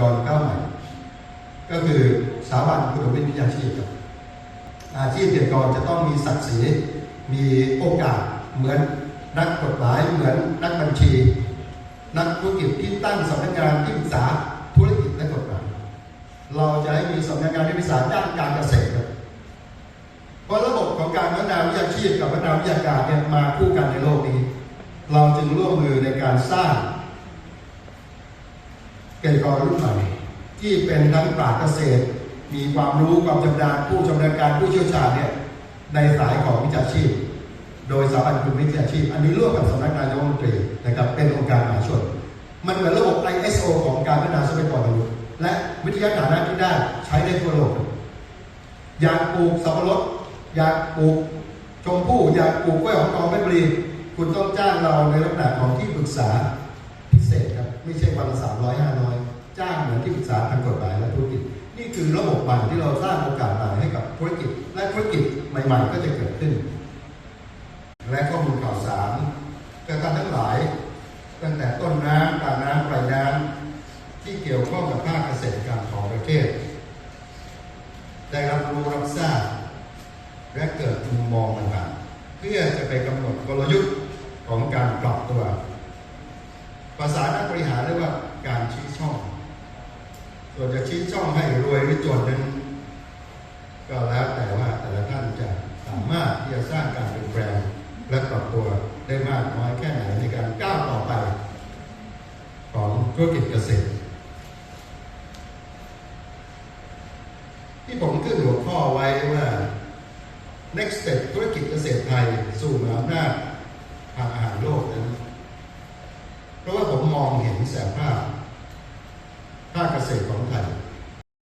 กรก้าวใหม่ ก็คือสถาบันคุณวิทยาชีพครับอาชีพเกษตรกรจะต้องมีศักดิ์ศรีมีโอกาสเหมือนนักกฎหมายเหมือนนักบัญชี นักธุรกิจที่ตั้งสำนักงานที่ปรึกษาธุรกิจและกฎหมายเราจะให้มีสำนักงานที่ปรึกษาด้านการเกษตรครับเพราะระบบของการพัฒนาวิชาชีพกับพัฒนาวิชาการเนี่ยมาคู่กันในโลกนี้ เราจึงร่วมมือในการสร้าง เกษตรกรรุ่นใหม่ที่เป็นทั้งปราชญ์เกษตร มีความรู้ความชำนาญผู้ชำนาญการผู้เชี่ยวชาญเนี่ยในสายของวิชาชีพ โดยสถาบันกลุ่มวิชาชีพ อันนี้ร่วมกับสำนักงานายกรัฐมนตรีนะครับเป็นองค์การมหาชน มันเหมือนระบบ ISO ของการพัฒนาทรัพยากรมนุษย์และวิทยาฐานะที่ได้ใช้ได้ทั่วโลกอยากปลูกสับปะรดอยากปลูกชมพู่อยากปลูกกล้วยหอมทองเพชรบุรีคุณต้องจ้างเราในลักษณะของที่ปรึกษาพิเศษครับ ไม่ใช่วันละสามร้อยห้าร้อย จ้างเหมือนที่ปรึกษาทางกฎหมายและธุรกิจ นี่คือระบบใหม่ที่เราสร้างโอกาสใหม่ให้กับธุรกิจ และธุรกิจใหม่ๆ ก็จะเกิดขึ้น และข้อมูลข่าวสารการทั้งหลาย ตั้งแต่ต้นน้ำกลางน้ำปลายน้ำที่เกี่ยวข้องกับภาคเกษตรกรรมของประเทศ ได้รับรู้รับทราบและเกิดมุมมองต่างๆเพื่อจะไปกำหนดกลยุทธ์ของการปรับตัว ภาษานักบริหารเรียกว่าการชี้ช่อง ส่วนจะชี้ช่องให้รวยหรือจนนั้นก็แล้วแต่ว่าแต่ละท่านจะสามารถที่จะสร้างการเปลี่ยนแปลงและปรับตัวได้มากน้อยแค่ไหนในการก้าวต่อไป ของธุรกิจเกษตร ที่ผมขึ้นหัวข้อไว้ว่า next step ธุรกิจเกษตรไทย สู่มหาอำนาจทางอาหารโลกนั้น เพราะว่าผมมองเห็นแสงภาพภาคเก ษตรของไทย